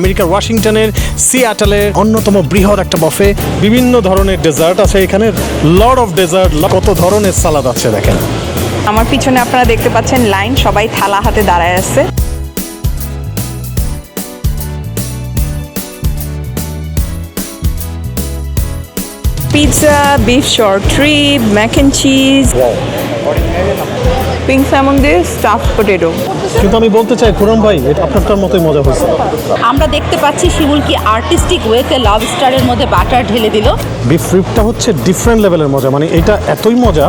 আমেরিকার ওয়াশিংটনের সিয়াটেলের অন্যতম বৃহৎ একটা বফে বিভিন্ন ধরনের ডেজার্ট আছে এখানে। লর্ড অফ ডেজার্ট কত ধরনের সালাদ আছে দেখেন। আমার পিছনে আপনারা দেখতে পাচ্ছেন লাইন, সবাই থালা হাতে দাঁড়ায় আছে। Pizza beef short trip mac and cheese pink salmon দিয়ে স্টাফ পটেটো। কিন্তু আমি বলতে চাই খুরম ভাই এটা আপনারটার মতোই মজা হয়েছে। আমরা দেখতে পাচ্ছি শিমুল কি আর্টিস্টিক ওয়েতে লাভ স্টারের মধ্যে বাটার ঢেলে দিল। বিফ রিপটা হচ্ছে ডিফারেন্ট লেভেলের মজা মানে এটা এতই মজা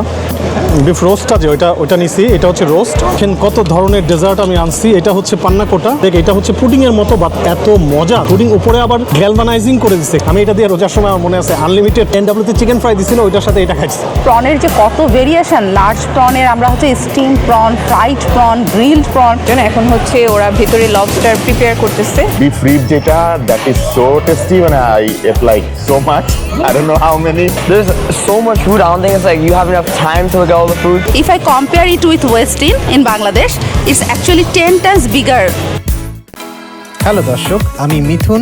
বিফ রোস্টটা যে ওইটা ওইটা নিছি এটা হচ্ছে রোস্ট। এখানে কত ধরনের ডেজার্ট আমি আনছি এটা হচ্ছে পান্না কোটা। দেখ এটা হচ্ছে পুডিং এর মতো বাট এত মজা। পুডিং উপরে আবার গ্যালভানাইজিং করে দিচ্ছে আমি এটা দিয়ে রোজার সময় আমার মনে আছে আনলিমিটেড এন ডাব্লিউতে চিকেন ফ্রাই দিছিল ওইটার সাথে এটা খাইছি। প্রনের যে কত ভেরিয়েশন লার্জ প্রনের আমরা হচ্ছে steam prawn fried prawn grilled prawn এখন হচ্ছে ওরা ভেতরে লবস্টার প্রিপেয়ার করতেছে। Beef rib যেটা that is so tasty when I ate like so much. I don't know how many. So much food. I don't think it's like you have enough time to look at all the food. If I compare it with Westin in Bangladesh it's actually ten times bigger hello দর্শক আমি মিথুন।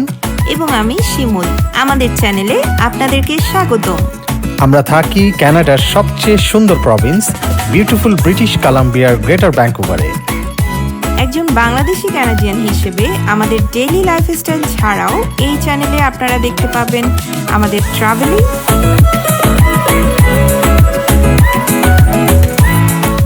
এবং আমি শিমুল। আমাদের চ্যানেলে আপনাদেরকে স্বাগতম আমরা থাকি কানাডার সবচেয়ে সুন্দর প্রভিন্স বিউটিফুল ব্রিটিশ কলাম্বিয়ার গ্রেটার ব্যাঙ্কুভারে একজন বাংলাদেশি ক্যানাডিয়ান হিসেবে আমাদের ডেইলি লাইফস্টাইল ছাড়াও এই চ্যানেলে আপনারা দেখতে পাবেন আমাদের travelling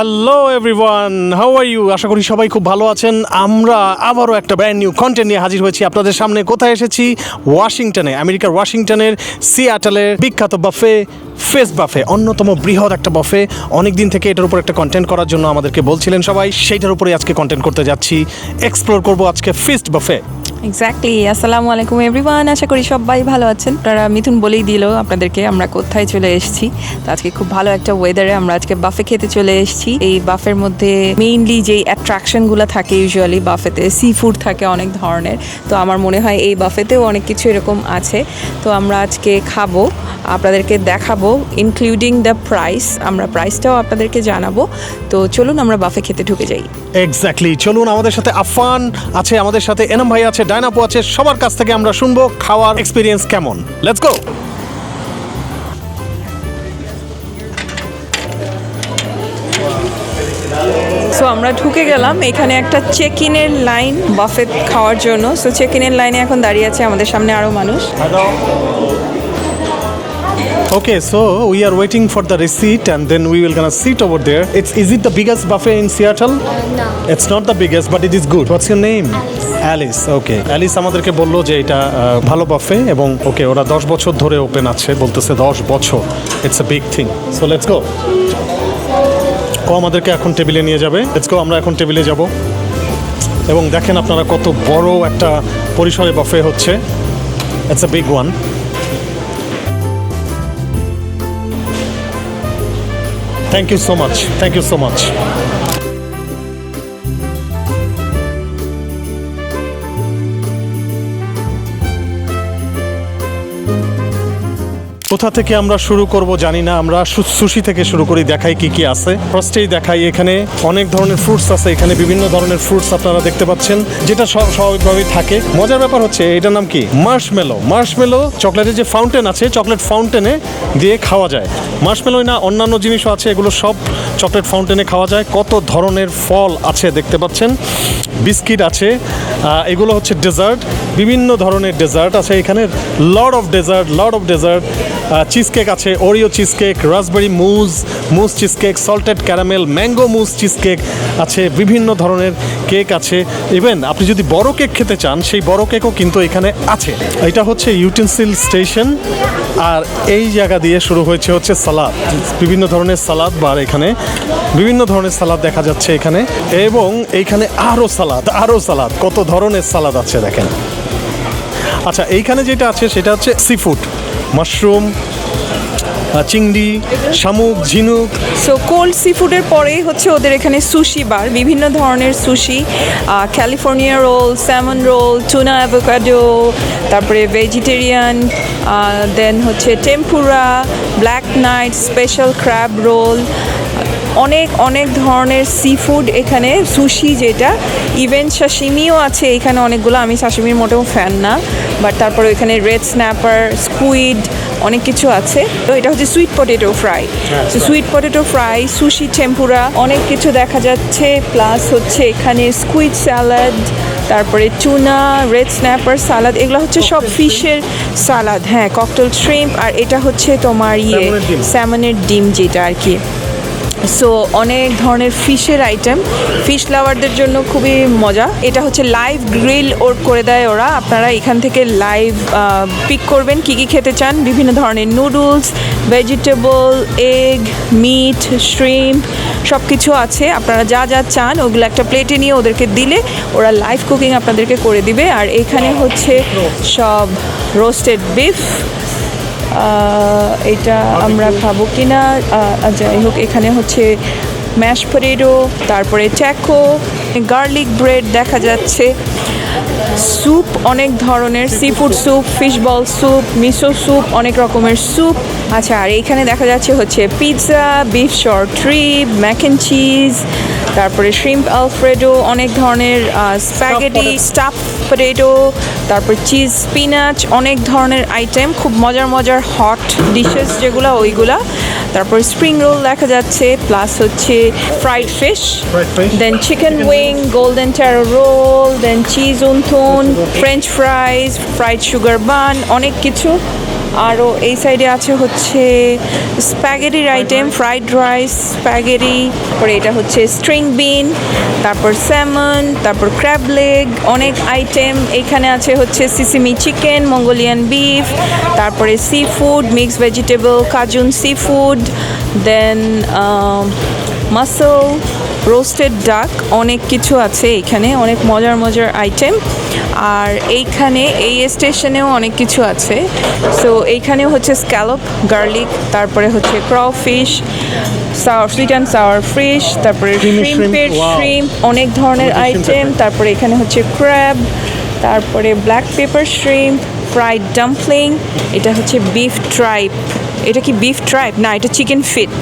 hello everyone how are you আশা করি সবাই খুব ভালো আছেন। আমরা আবারও একটা ব্র্যান্ড নিউ কন্টেন্ট নিয়ে হাজির হয়েছি। আপনাদের সামনে কোথায় এসেছি? ওয়াশিংটনে আমেরিকার ওয়াশিংটনের সিয়াটেলের বিখ্যাত বাফে ফেস বাফে অন্যতম বৃহৎ একটা বাফে অনেক দিন থেকে এটার উপর একটা কন্টেন্ট করার জন্য আমাদেরকে বলছিলেন সবাই। সেইটার উপরে আজকে কন্টেন্ট করতে যাচ্ছি। এক্সপ্লোর করব আজকে ফিস্ট বাফে এক্স্যাক্টলি আসসালামু আলাইকুম এভরিওয়ান আশা করি সবাই ভালো আছেন। আপনারা মিথুন বলেই দিল আপনাদেরকে, আমরা কোথায় চলে এসেছি। তো আজকে খুব ভালো একটা ওয়েদারে আমরা আজকে বাফে খেতে চলে এসেছি। এই বাফের মধ্যে মেইনলি যে অ্যাট্রাকশনগুলো থাকে ইউজুয়ালি বাফেতে সি ফুড থাকে অনেক ধরনের। তো আমার মনে হয় এই বাফেতেও অনেক কিছু এরকম আছে। তো আমরা আজকে খাব, আপনাদেরকে দেখাবো ইনক্লুডিং দ্য প্রাইস আমরা প্রাইসটাও আপনাদেরকে জানাব। তো চলুন আমরা বাফে খেতে ঢুকে যাই। এক্স্যাক্টলি চলুন আমাদের সাথে আফান আছে, আমাদের সাথে এনাম ভাই আছে ডায়নাপো আছে সবার কাছ থেকে আমরা শুনব খাওয়ার এক্সপিরিয়েন্স কেমন লেটস গো সো আমরা ঢুকে গেলাম এখানে একটা চেক ইনের লাইন বাফেট খাওয়ার জন্য সো চেক ইনের লাইনে এখন দাঁড়িয়ে আছে আমাদের সামনে আরও মানুষ Okay, so we are waiting for the receipt and then we will gonna sit over there. It's is it the biggest buffet in Seattle? Uh, no. It's not the biggest, but it is good. What's your name? Alice okay Alice আমাদেরকে বলল যে এটা ভালো বাফে এবং ওকে ওরা দশ বছর ধরে ওপেন আছে, বলতেছে দশ বছর it's a big thing so let's go ও আমাদেরকে এখন টেবিলে নিয়ে যাবে। লেটস গো আমরা এখন টেবিলে যাব। এবং দেখেন আপনারা কত বড় একটা পরিসরে বাফে হচ্ছে। It's a big one thank you so much thank you so much কোথা থেকে আমরা শুরু করব জানি না, আমরা সুশি থেকে শুরু করি, দেখাই কি কি আছে। ফার্স্টেই দেখাই এখানে অনেক ধরনের ফ্রুটস আছে, এখানে বিভিন্ন ধরনের ফ্রুটস আপনারা দেখতে পাচ্ছেন, যেটা স্ব- স্বাভাবিকভাবেই থাকে। মজার ব্যাপার হচ্ছে, এটার নাম কি? মার্শমেলো মার্শমেলো চকলেটের যে ফাউন্টেন আছে চকলেট ফাউন্টেনে দিয়ে খাওয়া যায়। মার্শমেলোই না, অন্যান্য জিনিসও আছে, এগুলো সব চকলেট ফাউন্টেনে খাওয়া যায়। কত ধরনের ফল আছে দেখতে পাচ্ছেন। বিস্কিট আছে এগুলো হচ্ছে ডেজার্ট বিভিন্ন ধরনের ডেজার্ট আছে এখানে। Lord of dessert lord of dessert cheesecake আছে Oreo cheesecake raspberry mousse mousse cheesecake salted caramel mango mousse cheesecake আছে, বিভিন্ন ধরনের কেক আছে। ইভেন আপনি যদি বড় কেক খেতে চান, সেই বড় কেকও কিন্তু এখানে আছে। এটা হচ্ছে ইউটেন্সিল স্টেশন আর এই জায়গা দিয়ে শুরু হয়েছে হচ্ছে সালাদ। বিভিন্ন ধরনের সালাদ বার এখানে। বিভিন্ন ধরনের সালাদ দেখা যাচ্ছে এখানে। এবং এইখানে আরও সালাদ আরও সালাদ। কত ধরনের সালাদ আছে দেখেন। আচ্ছা এইখানে যেটা আছে, সেটা হচ্ছে সি ফুড মাশরুম চিংড়ি, শামুক, ঝিনুক। সো কোল্ড সি ফুডের পরেই হচ্ছে ওদের এখানে সুশি বার বিভিন্ন ধরনের sushi California roll salmon roll tuna avocado তারপরে ভেজিটেরিয়ান দেন হচ্ছে tempura black knight special crab roll অনেক অনেক ধরনের সি ফুড এখানে সুশি যেটা। ইভেন সাশিমিও আছে এখানে অনেকগুলো। আমি সাশিমির মোটেও ফ্যান না বাট তারপরে এখানে রেড স্ন্যাপার স্কুইড অনেক কিছু আছে। তো এটা হচ্ছে সুইট পটেটো ফ্রাই তো sweet potato fry sushi tempura অনেক কিছু দেখা যাচ্ছে। প্লাস হচ্ছে এখানে স্কুইড স্যালাড তারপরে চুনা রেড স্ন্যাপার সালাদ এগুলো হচ্ছে সব ফিশের সালাদ হ্যাঁ ককটেল শ্রিম্প আর এটা হচ্ছে তোমার ইয়ে স্যামনের ডিম যেটা আর কি। সো অনেক ধরনের ফিশের আইটেম ফিশ লাভারদের জন্য খুবই মজা। এটা হচ্ছে লাইভ গ্রিল ওর করে দেয় ওরা। আপনারা এখান থেকে লাইভ পিক করবেন কি কি খেতে চান। বিভিন্ন ধরনের noodles vegetable egg meat shrimp সব কিছু আছে। আপনারা যা যা চান, ওগুলো একটা প্লেটে নিয়ে ওদেরকে দিলে ওরা লাইভ কুকিং আপনাদেরকে করে দিবে। আর এখানে হচ্ছে সব রোস্টেড বিফ এটা আমরা খাব কিনা আহ, যাই হোক এখানে হচ্ছে ম্যাশ পটেটো তারপরে ট্যাকো গার্লিক ব্রেড দেখা যাচ্ছে। স্যুপ অনেক ধরনের seafood soup fish ball soup miso soup অনেক রকমের স্যুপ আচ্ছা আর এইখানে দেখা যাচ্ছে হচ্ছে pizza beef short trip mac and cheese তারপরে শ্রিম্প আলফ্রেডো অনেক ধরনের স্প্যাগেটি স্টাফ পটেটো তারপর চিজ স্পিনাচ অনেক ধরনের আইটেম খুব মজার মজার হট ডিশেস যেগুলো ওইগুলা। তারপর স্প্রিং রোল দেখা যাচ্ছে প্লাস হচ্ছে fried fish then chicken wing golden taro roll then cheese wonton french fries fried sugar bun অনেক কিছু। আরও এই সাইডে আছে হচ্ছে স্প্যাগেটির আইটেম ফ্রাইড রাইস স্প্যাগেটি তারপরে এটা হচ্ছে স্ট্রিং বিন তারপর স্যামন তারপর ক্র্যাব লেগ অনেক আইটেম এখানে আছে হচ্ছে সিসিমি চিকেন মঙ্গোলিয়ান বিফ তারপরে seafood mix vegetable cajun seafood then mussel roasted duck অনেক কিছু আছে এখানে অনেক মজার মজার আইটেম। আর এইখানে এই স্টেশনেও অনেক কিছু আছে। সো এইখানেও হচ্ছে স্ক্যালপ গার্লিক তারপরে হচ্ছে crayfish sour sweet and sour fish তারপরে শ্রিম্পের শ্রিম্প অনেক ধরনের আইটেম তারপরে এখানে হচ্ছে ক্র্যাব তারপরে black pepper shrimp fried dumpling এটা হচ্ছে বিফ ট্রাইপ এটা কি বিফ ট্রাইপ না এটা চিকেন ফিট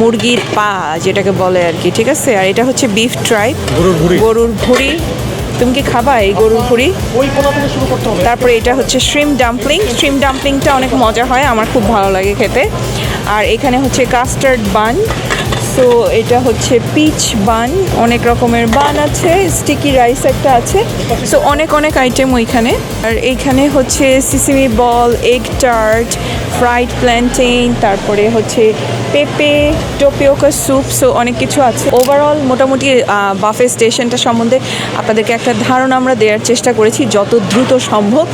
মুরগির পা যেটাকে বলে আর কি ঠিক আছে? আর এটা হচ্ছে বিফ ট্রাই গরুর ভুঁড়ি। তুমি কি খাবা এই গরুর ভুড়ি? তারপরে এটা হচ্ছে শ্রিম ডাম্পলিং শ্রিম ডাম্পলিংটা অনেক মজা হয় আমার খুব ভালো লাগে খেতে। আর এখানে হচ্ছে কাস্টার্ড বান সো এটা হচ্ছে পিচ বান অনেক রকমের বান আছে স্টিকি রাইস একটা আছে। সো অনেক অনেক আইটেম ওইখানে। আর এইখানে হচ্ছে sesame ball egg tart fried plantain তারপরে হচ্ছে পেঁপে টোপিওকা স্যুপ সো অনেক কিছু আছে। ওভারঅল মোটামুটি বাফে স্টেশনটা সম্বন্ধে আপনাদেরকে একটা ধারণা আমরা দেওয়ার চেষ্টা করেছি, যত দ্রুত সম্ভব।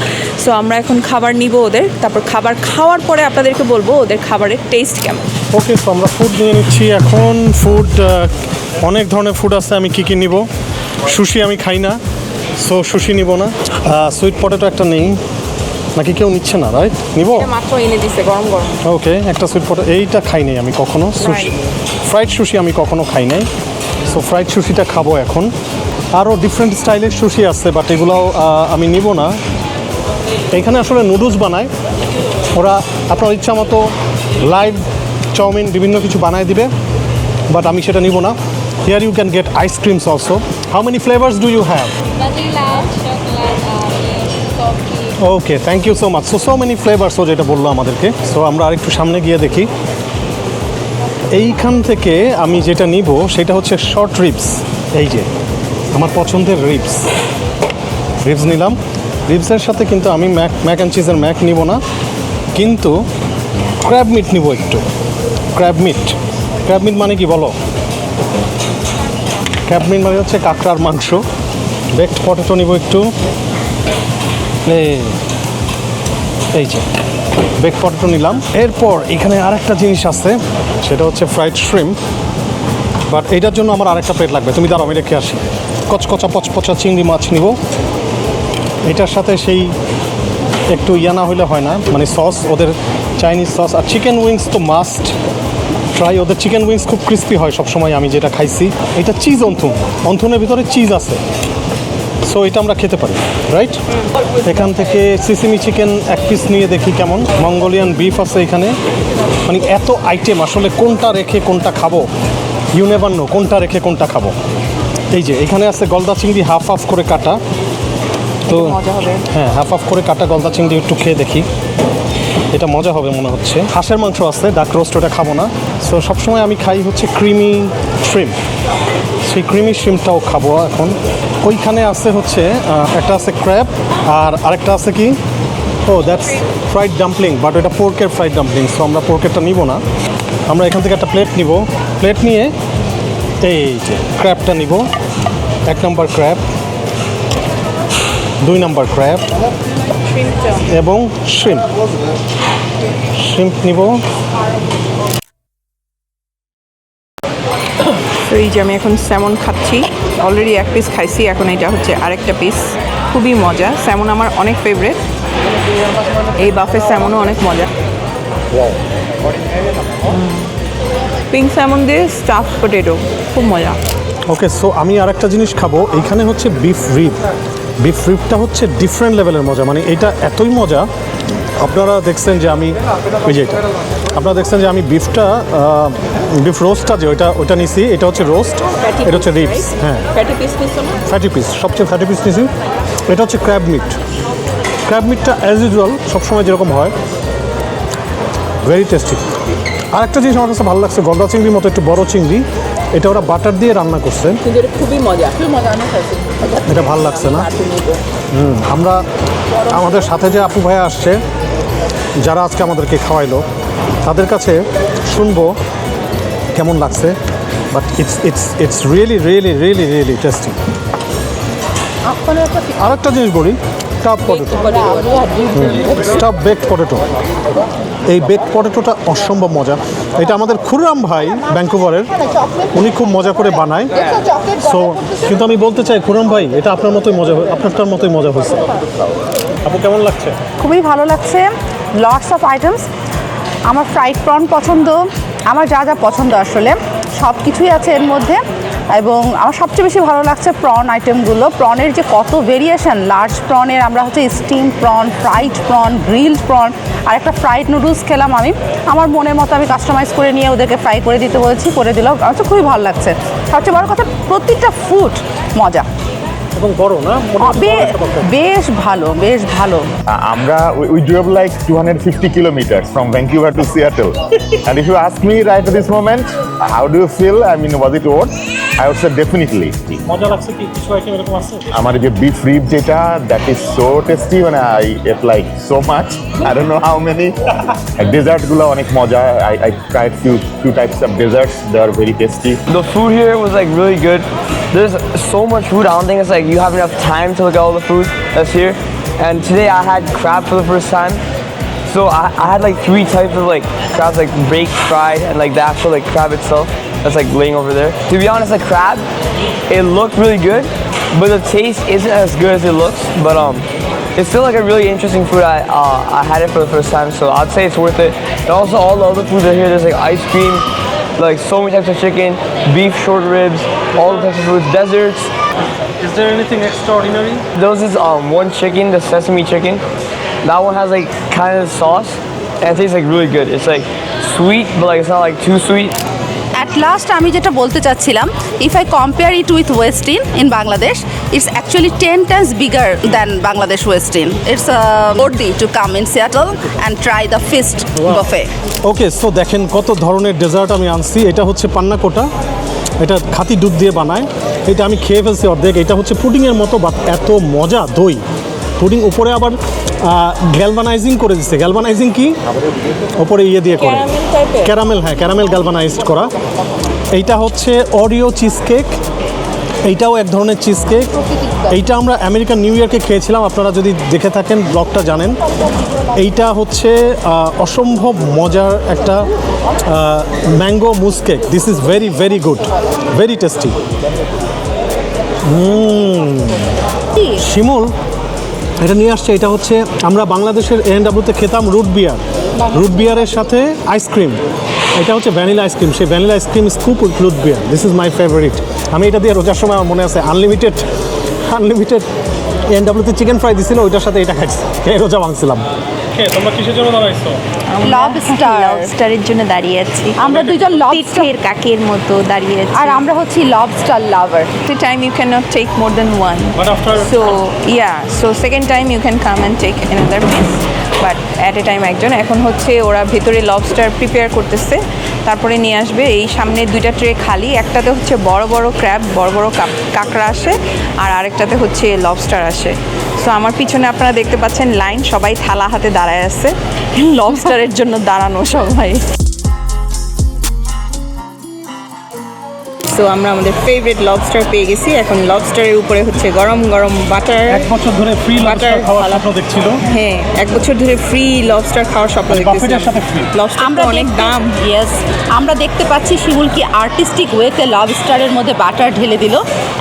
সো আমরা এখন খাবার নিব ওদের। তারপর খাবার খাওয়ার পরে আপনাদেরকে বলব ওদের খাবারের টেস্ট কেমন। ওকে তো আমরা ফুড নিয়ে নিচ্ছি এখন। ফুড অনেক ধরনের ফুড আছে আমি কী কী নিব? সুশি আমি খাই না সো সুশি নিব না। সুইট পটেটো একটা নেই নাকি কেউ নিচ্ছে না রাইট নিব? মাত্র এনে দিছে গরম গরম। ওকে একটা সুইট পটেটো এইটা খাই নাই আমি কখনো সুশি। ফ্রাইড সুশি আমি কখনো খাই নাই সো ফ্রাইড সুশিটা খাব এখন। আরও ডিফারেন্ট স্টাইলের সুশি আছে বাট এগুলোও আমি নিব না। এখানে আসলে নুডলস বানায়। ওরা আপনার ইচ্ছা মতো লাইভ চাউমিন বিভিন্ন কিছু বানায় দিবে। বাট আমি সেটা নিব না। Here you can get ice creams also how many flavours do you have. Okay thank you so much so so many flavours ও যেটা বলল আমাদেরকে। সো আমরা আরেকটু সামনে গিয়ে দেখি। এইখান থেকে আমি যেটা নিব সেটা হচ্ছে শর্ট রিপস এই যে আমার পছন্দের রিপস রিপস নিলাম। রিপসের সাথে কিন্তু আমি ম্যাক ম্যাক অ্যান্ড চিজের ম্যাক নিব না। কিন্তু ক্র্যাব মিট নিব একটু। ক্র্যাব মিট ক্র্যাব মিট মানে কি বলো? ক্র্যাব মিট মানে হচ্ছে কাঁকড়ার মাংস। বেকড পটেটো নিব একটু। এই- যে বেক পটেটো নিলাম। এরপর এখানে আরেকটা জিনিস আছে, সেটা হচ্ছে ফ্রাইড শ্রিম বাট এইটার জন্য আমার আরেকটা প্লেট লাগবে। তুমি দাঁড়াও, আমি রেখে আসি। কচকচা, পচপচা চিংড়ি মাছ নিব। এটার সাথে সেই একটু ইয়া না হইলে হয় না। মানে সস ওদের চাইনিজ সস আর চিকেন উইংস তো মাস্ট ট্রাই ওদের চিকেন উইংস খুব ক্রিস্পি হয় সবসময় আমি যেটা খাইছি। এটা চিজ অন্থুন। অন্থুনের ভিতরে চিজ আছে। সো এটা আমরা খেতে পারি রাইট এখান থেকে সিসিমি চিকেন এক পিস নিয়ে দেখি কেমন। মঙ্গোলিয়ান বিফ আছে এখানে। মানে এত আইটেম আসলে কোনটা রেখে কোনটা খাব? ইউনেবান্ন কোনটা রেখে কোনটা খাব। এই যে এখানে আছে গলদা চিংড়ি হাফ হাফ করে কাটা। তো হ্যাঁ হাফ হাফ করে কাটা গলদা চিংড়ি একটু খেয়ে দেখি। এটা মজা হবে মনে হচ্ছে। হাঁসের মাংস আছে ডাক রোস্ট ওটা খাব না। সো সবসময় আমি খাই হচ্ছে ক্রিমি শ্রিম সেই ক্রিমি শ্রিমটাও খাব এখন। ওইখানে আছে হচ্ছে একটা আছে ক্র্যাব আর আরেকটা আছে কি? ও দ্যাটস ফ্রাইড ডাম্পলিং বাট এটা পোর্কের ফ্রাইড ডাম্পলিং সো আমরা পোর্কেরটা নিব না। আমরা এখান থেকে একটা প্লেট নিব। প্লেট নিয়ে এই যে ক্র্যাবটা নিব। এক নম্বর ক্র্যাব দুই নম্বর ক্র্যাব। এবং শ্রিম্প শ্রিম্প নিব। তো এই যে আমি এখন স্যামন খাচ্ছি। অলরেডি এক পিস খাইছি এখন এটা হচ্ছে আরেকটা পিস খুবই মজা। স্যামন আমার অনেক ফেভারেট এই বাফের স্যামনও অনেক মজা। পিঙ্ক স্যামন দিয়ে স্টাফ পটেটো খুব মজা। ওকে সো আমি আরেকটা জিনিস খাব। এইখানে হচ্ছে বিফ রিব বিফ রিবটা হচ্ছে ডিফারেন্ট লেভেলের মজা। মানে এটা এতই মজা আপনারা দেখছেন যে আমি ওই যে এটা। আপনারা দেখছেন যে আমি বিফটা বিফ রোস্টটা যে ওইটা ওইটা নিছি এটা হচ্ছে রোস্ট এটা হচ্ছে রিপস হ্যাঁ। ফ্যাটি পিস সবচেয়ে ফ্যাটি পিস নিছি। এটা হচ্ছে ক্র্যাব মিট ক্র্যাব মিটটা অ্যাজ ইউজুয়াল সবসময় যেরকম হয় ভেরি টেস্টি আরেকটা জিনিস আমার কাছে ভালো লাগছে গলদা চিংড়ির মতো একটু বড় চিংড়ি। এটা ওরা বাটার দিয়ে রান্না করছে। কিন্তু এটা খুবই মজা। এটা ভালো লাগছে না? হুম আমরা আমাদের সাথে যে আপু ভাইয়া আসছে যারা আজকে আমাদেরকে খাওয়াইলো তাদের কাছে শুনব কেমন লাগছে। But it's it's it's really really really really tasty আর একটা জিনিস বলি stuffed potato stuffed baked potato এই বেক পটেটোটা অসম্ভব মজা। এটা আমাদের খুররাম ভাই ব্যাঙ্কুভারের। উনি খুব মজা করে বানায়। সো কিন্তু আমি বলতে চাই, খুররাম ভাই, এটা আপনার মতোই মজা আপনারটার মতোই মজা হয়েছে। আপু, কেমন লাগছে? খুবই ভালো লাগছে। লটস অফ আইটেমস আমার ফ্রাইড প্রন পছন্দ। আমার যা যা পছন্দ আসলে সব কিছুই আছে এর মধ্যে। এবং আমার সবচেয়ে বেশি ভালো লাগছে প্রন আইটেমগুলো প্রনের যে কত ভেরিয়েশন লার্জ প্রনের আমরা হচ্ছে steam prawn fried prawn grilled prawn আর একটা ফ্রাইড নুডলস খেলাম আমি। আমার মনের মতো আমি কাস্টমাইজ করে নিয়ে ওদেরকে ফ্রাই করে দিতে বলেছি, করে দিল। আমার খুবই ভালো লাগছে। সবচেয়ে বড় কথা, প্রতিটা ফুড মজা। এবং বড় না। বেশ ভালো বেশ ভালো Uh, Amra, we, we drove like 250 kilometers from Vancouver to Seattle. and if you ask me right at this moment, how do you feel? I mean, was it worth? I would say definitely. মজা লাগছে কি কিছু item এরকম আছে আমার যে beef rib যেটা that is so tasty মানে I ate like so much I don't know how many ডেজার্টগুলো অনেক মজা I I tried few few types of desserts they are very tasty The food here was like really good. There's so much food. I don't think it's like you have enough time to look at all the food that's here. And today I had crab for the first time. So I, I had like three types of like crabs, like baked, fried, and like the actual like crab itself that's like laying over there. To be honest, the crab, it looked really good, but the taste isn't as good as it looks. But um, it's still like a really interesting food. I uh, I had it for the first time, so I'd say it's worth it. And also all the other foods are here. There's like ice cream, like so many types of chicken, beef short ribs, all the types of foods, desserts. Is there anything extraordinary? There was this um one chicken, the sesame chicken. That one has like kind of sauce, and it tastes like really good. It's like sweet, but like it's not like too sweet. At last আমি যেটা বলতে চাচ্ছিলাম if I compare it with Westin in Bangladesh it's actually ten times bigger than Bangladesh Westin it's worthy to come in Seattle and try the feast buffet okay so দেখেন কত ধরনের dessert আমি আনছি। এটা হচ্ছে পান্না কোটা। এটা খাতি দুধ দিয়ে বানায়। এটা আমি খেয়ে ফেলছি অর্ধেক। এটা হচ্ছে পুডিংয়ের মতো বাট এত মজা দই। পুডিং উপরে আবার গ্যালভানাইজিং করে দিচ্ছে গ্যালভানাইজিং কি? ওপরে ইয়ে দিয়ে করে। ক্যারামেল হ্যাঁ ক্যারামেল গ্যালভানাইজড করা। এইটা হচ্ছে অরিও চিজ কেক এইটাও এক ধরনের চিজ কেক এইটা আমরা আমেরিকান নিউ ইয়র্কে খেয়েছিলাম, আপনারা যদি দেখে থাকেন, ব্লগটা জানেন। এইটা হচ্ছে অসম্ভব মজার একটা mango mousse cake this is very very good very tasty Shimul, এটা নিয়ে আসছে, এটা হচ্ছে, আমরা বাংলাদেশের এনডাব্লিউতে খেতাম রুট বিয়ার রুট বিয়ারের সাথে আইসক্রিম এটা হচ্ছে ভ্যানিলা আইসক্রিম সেই vanilla ice cream scoop with root beer this is my favourite আমি এটা দিয়ে রোজার সময় আমার মনে আছে আনলিমিটেড আনলিমিটেড এনডাব্লিউতে চিকেন ফ্রাই দিছিল ওইটার সাথে এটা খাইছি। এই রোজা ভাঙছিলাম। তোমরা কিসের জন্য দাঁড়াইছো? লবস্টার লবস্টারের জন্য দাঁড়িয়ে আছি। আমরা দুইজন লবস্টার পিঠের কাকের মতো দাঁড়িয়ে আছি। আর আমরা হচ্ছি lobster lover so yeah, so second time you can come and take another piece. But at a time একজন। এখন হচ্ছে ওরা ভেতরে লবস্টার প্রিপেয়ার করতেছে। তারপরে নিয়ে আসবে এই সামনে দুইটা ট্রে খালি। একটাতে হচ্ছে বড় বড় ক্র্যাব বড় বড় কাঁকড়া আসে, আর আরেকটাতে হচ্ছে লবস্টার আসে। সো আমার পিছনে আপনারা দেখতে পাচ্ছেন লাইন সবাই থালা হাতে দাঁড়ায় আছে। লবস্টারের জন্য দাঁড়ানো সবাই। সো আমরা আমাদের ফেভারিট লবস্টার পেয়ে গেছি। এখন লবস্টারের উপরে হচ্ছে গরম গরম বাটার এক বছর ধরে ফ্রি Butter খাওয়ার খাওয়া। স্বপ্ন দেখছিল। হ্যাঁ এক বছর ধরে ফ্রি লবস্টার খাওয়ার স্বপ্ন সাথে free? লবস্টার আমরা অনেক দাম। ইয়েস আমরা দেখতে পাচ্ছি শিমুল কি আর্টিস্টিক ওয়েতে লবস্টারের মধ্যে বাটার ঢেলে দিল।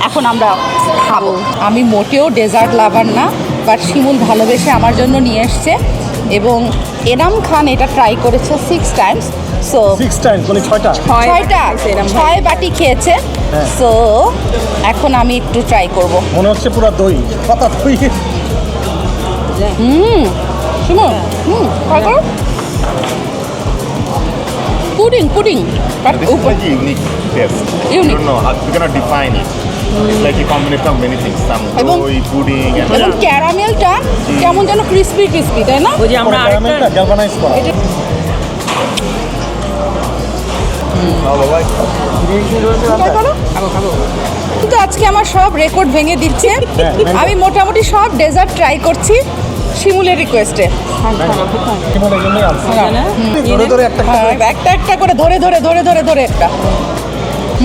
এখন আমরা খাব। আমি মোটেও ডেজার্ট লাভার না বাট শিমুল ভালোবেসে আমার জন্য নিয়ে এসছে। এবং এনাম খান এটা ট্রাই করেছে six times so six times মানে ছয়টা? ছয়টা বাটি। ছয় বাটি খেয়েছে সো এখন আমি একটু ট্রাই করব। মনে হচ্ছে পুরো দই পাতা দই। শিমুল হুম ট্রাই করো pudding pudding like a unique taste. Unique. You don't know how you cannot define it. It's like a combination of many things. Some এবং- pudding, and এবং ক্যারামেলটা কেমন যেন ক্রিস্পি ক্রিস্পি তাই না? ওই যে আমরা আরেকটা গ্যালভানাইজ করা। কিন্তু আজকে আমার সব রেকর্ড ভেঙে দিচ্ছে। আমি মোটামুটি সব ডেজার্ট ট্রাই করছি শিমুলের রিকোয়েস্টে একটা একটা একটা করে ধরে ধরে ধরে ধরে ধরে। একটা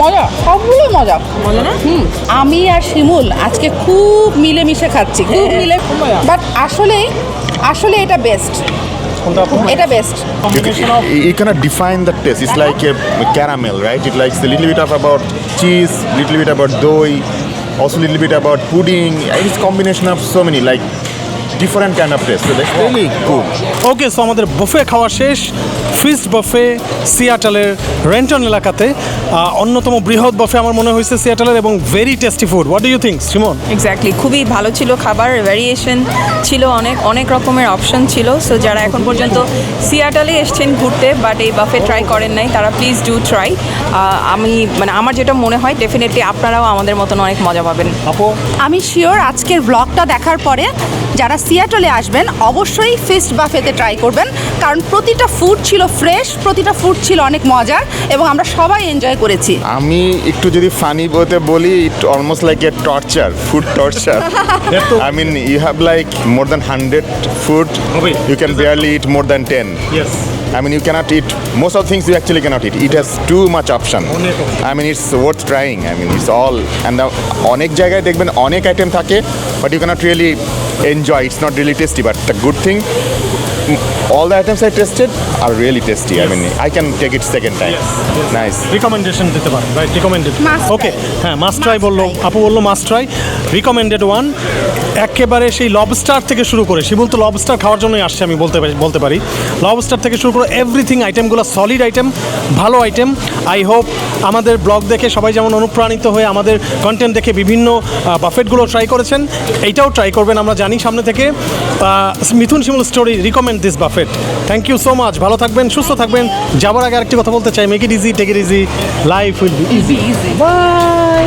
মজা সবগুলো মজা। হুম আমি আর শিমুল আজকে খুব মিলেমিশে খাচ্ছি খুব মিলে বাট আসলে আসলে এটা বেস্ট এটা best you can define the taste it's like a caramel right it likes the little bit of cheese little bit about doi also little bit about pudding it's combination of so many like different kind of taste. So that's really okay so আমাদের buffet খাওয়া শেষ। Feast buffet সিয়াটেলের রেন্টন এলাকাতে। অন্যতম বৃহৎ buffet আমার মনে হয়েছে সিয়াটেলের এবং very tasty food what do you think Simon exactly খুবই ভালো ছিল খাবার ভ্যারিয়েশন ছিল অনেক অনেক রকমের অপশন ছিল। সো যারা এখন পর্যন্ত সিয়াটালে এসছেন ঘুরতে বাট এই বাফে ট্রাই করেন নাই তারা প্লিজ ডু ট্রাই আমি মানে আমার যেটা মনে হয় ডেফিনেটলি আপনারাও আমাদের মতন অনেক মজা পাবেন। আপু? আমি শিওর আজকের ব্লগটা দেখার পরে যারা সিয়াটলে আসবেন অবশ্যই ফিস্ট বাফেতে ট্রাই করবেন কারণ প্রতিটা ফুড ছিল ফ্রেশ প্রতিটা ফুড ছিল অনেক মজার এবং আমরা সবাই এনজয় করেছি আমি একটু যদি ফানি বলতে বলি it almost like a torture food torture you have like more than 100 food. Wait. You can barely eat more than 10. Yes I mean, you cannot eat most of the things you actually cannot eat. It has too much option. I mean, it's worth trying. I mean, it's all and uh, অনেক জায়গায় দেখবেন অনেক item থাকে but you cannot really enjoy. It's not really tasty. But the good thing, all the items I tested are really tasty. I mean, I can take it second time. Nice. Recommendation দিতে পারেন right recommended ওকে হ্যাঁ must try বলল আপু বলল must try recommended one একেবারে সেই lobster থেকে শুরু করে শিবুল তো লবস্টার খাওয়ার জন্যই আসছে আমি বলতে পারি বলতে পারি। লবস্টার থেকে শুরু করে এভরিথিং আইটেমগুলো সলিড আইটেম ভালো আইটেম আই হোপ আমাদের ব্লগ দেখে সবাই যেমন অনুপ্রাণিত হয়ে আমাদের কন্টেন্ট দেখে বিভিন্ন বাফেটগুলো ট্রাই করেছেন এইটাও ট্রাই করবেন আমরা জানি সামনে থেকে। Mithun Shimul story recommend this buffet thank you so much ভালো থাকবেন, সুস্থ থাকবেন। যাবার আগে আরেকটি কথা বলতে চাই। Make it easy take it easy life will be easy bye